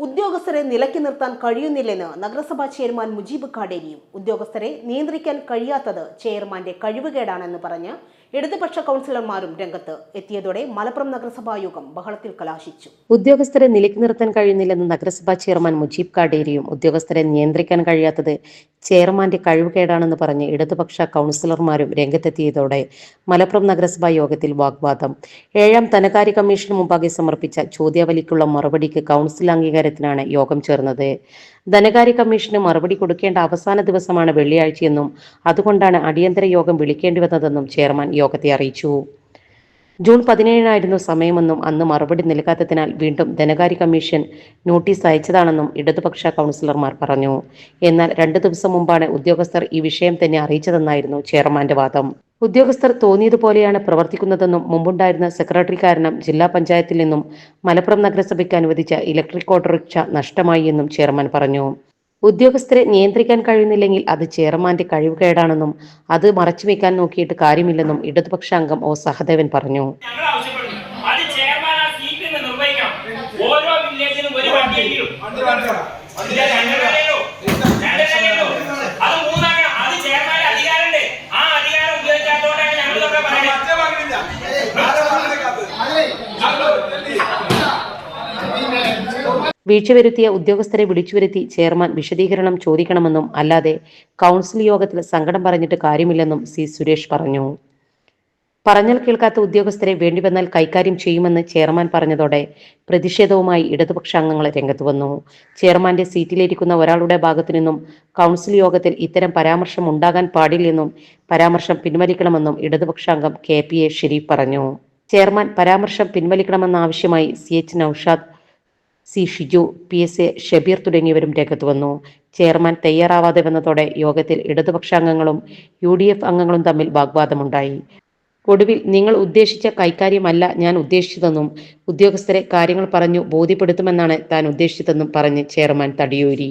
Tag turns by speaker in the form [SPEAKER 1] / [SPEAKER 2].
[SPEAKER 1] ഉദ്യോഗസ്ഥരെ നിലയ്ക്ക് നിർത്താൻ കഴിയുന്നില്ലെന്ന് നഗരസഭാ ചെയർമാൻ മുജീബ് കാടേരിയും ഉദ്യോഗസ്ഥരെ നിയന്ത്രിക്കാൻ കഴിയാത്തത് ചെയർമാന്റെ കഴിവുകേടാണെന്ന് പറഞ്ഞ് ഇടതുപക്ഷ കൗൺസിലർമാരും രംഗത്ത് എത്തിയതോടെ മലപ്പുറം നഗരസഭാ യോഗം ബഹളത്തിൽ കലാശിച്ചു.
[SPEAKER 2] ഉദ്യോഗസ്ഥരെ നിലയ്ക്ക് നിർത്താൻ കഴിയുന്നില്ലെന്ന് നഗരസഭാ ചെയർമാൻ മുജീബ് കാടേരിയും ഉദ്യോഗസ്ഥരെ നിയന്ത്രിക്കാൻ കഴിയാത്തത് ചെയർമാന്റെ കഴിവുകേടാണെന്ന് പറഞ്ഞ് ഇടതുപക്ഷ കൗൺസിലർമാരും രംഗത്തെത്തിയതോടെ മലപ്പുറം നഗരസഭാ യോഗത്തിൽ വാഗ്വാദം. ഏഴാം ധനകാര്യ കമ്മീഷന് മുമ്പാകെ സമർപ്പിച്ച ചോദ്യാവലിക്കുള്ള മറുപടിക്ക് കൗൺസിൽ അംഗീകാരത്തിനാണ് യോഗം ചേർന്നത്. ധനകാര്യ കമ്മീഷന് മറുപടി കൊടുക്കേണ്ട അവസാന ദിവസമാണ് വെള്ളിയാഴ്ചയെന്നും അതുകൊണ്ടാണ് അടിയന്തര യോഗം വിളിക്കേണ്ടി വന്നതെന്നും ചെയർമാൻ യോഗത്തെ അറിയിച്ചു. ജൂൺ പതിനേഴിനായിരുന്നു സമയമെന്നും അന്ന് മറുപടി നൽകാത്തതിനാൽ വീണ്ടും ധനകാര്യ കമ്മീഷൻ നോട്ടീസ് അയച്ചതാണെന്നും ഇടതുപക്ഷ കൗൺസിലർമാർ പറഞ്ഞു. എന്നാൽ രണ്ടു ദിവസം മുമ്പാണ് ഉദ്യോഗസ്ഥർ ഈ വിഷയം തന്നെ അറിയിച്ചതെന്നായിരുന്നു ചെയർമാന്റെ വാദം. ഉദ്യോഗസ്ഥർ തോന്നിയതുപോലെയാണ് പ്രവർത്തിക്കുന്നതെന്നും മുമ്പുണ്ടായിരുന്ന സെക്രട്ടറി കാരണം ജില്ലാ പഞ്ചായത്തിൽ നിന്നും മലപ്പുറം നഗരസഭയ്ക്ക് അനുവദിച്ച ഇലക്ട്രിക് ഓട്ടോറിക്ഷ നഷ്ടമായി എന്നും ചെയർമാൻ പറഞ്ഞു. ഉദ്യോഗസ്ഥരെ നിയന്ത്രിക്കാൻ കഴിയുന്നില്ലെങ്കിൽ അത് ചെയർമാന്റെ കഴിവുകേടാണെന്നും അത് മറച്ചുവെക്കാൻ നോക്കിയിട്ട് കാര്യമില്ലെന്നും ഇടതുപക്ഷ അംഗം ഒ സഹദേവൻ പറഞ്ഞു. വീഴ്ച വരുത്തിയ ഉദ്യോഗസ്ഥരെ വിളിച്ചു വരുത്തി ചെയർമാൻ വിശദീകരണം ചോദിക്കണമെന്നും അല്ലാതെ കൗൺസിൽ യോഗത്തിൽ സങ്കടം പറഞ്ഞിട്ട് കാര്യമില്ലെന്നും സി സുരേഷ് പറഞ്ഞു. പറഞ്ഞാൽ കേൾക്കാത്ത ഉദ്യോഗസ്ഥരെ വേണ്ടിവന്നാൽ കൈകാര്യം ചെയ്യുമെന്ന് ചെയർമാൻ പറഞ്ഞതോടെ പ്രതിഷേധവുമായി ഇടതുപക്ഷ അംഗങ്ങൾ രംഗത്ത് വന്നു. ചെയർമാന്റെ സീറ്റിലിരിക്കുന്ന ഒരാളുടെ ഭാഗത്തു നിന്നും കൗൺസിൽ യോഗത്തിൽ ഇത്തരം പരാമർശം ഉണ്ടാകാൻ പാടില്ലെന്നും പരാമർശം പിൻവലിക്കണമെന്നും ഇടതുപക്ഷ അംഗം കെ പി എ ഷെരീഫ് പറഞ്ഞു. ചെയർമാൻ പരാമർശം പിൻവലിക്കണമെന്ന ആവശ്യമായി C H Noushad C Shiju P S A Shabeer തുടങ്ങിയവരും രംഗത്ത് വന്നു. ചെയർമാൻ തയ്യാറാവാതെ വന്നതോടെ യോഗത്തിൽ ഇടതുപക്ഷാംഗങ്ങളും യു ഡി എഫ് അംഗങ്ങളും തമ്മിൽ വാഗ്വാദമുണ്ടായി. ഒടുവിൽ നിങ്ങൾ ഉദ്ദേശിച്ച കൈക്കാര്യമല്ല ഞാൻ ഉദ്ദേശിച്ചതെന്നും ഉദ്യോഗസ്ഥരെ കാര്യങ്ങൾ പറഞ്ഞു ബോധ്യപ്പെടുത്തുമെന്നാണ് താൻ ഉദ്ദേശിച്ചതെന്നും പറഞ്ഞ് ചെയർമാൻ തടിയൂരി.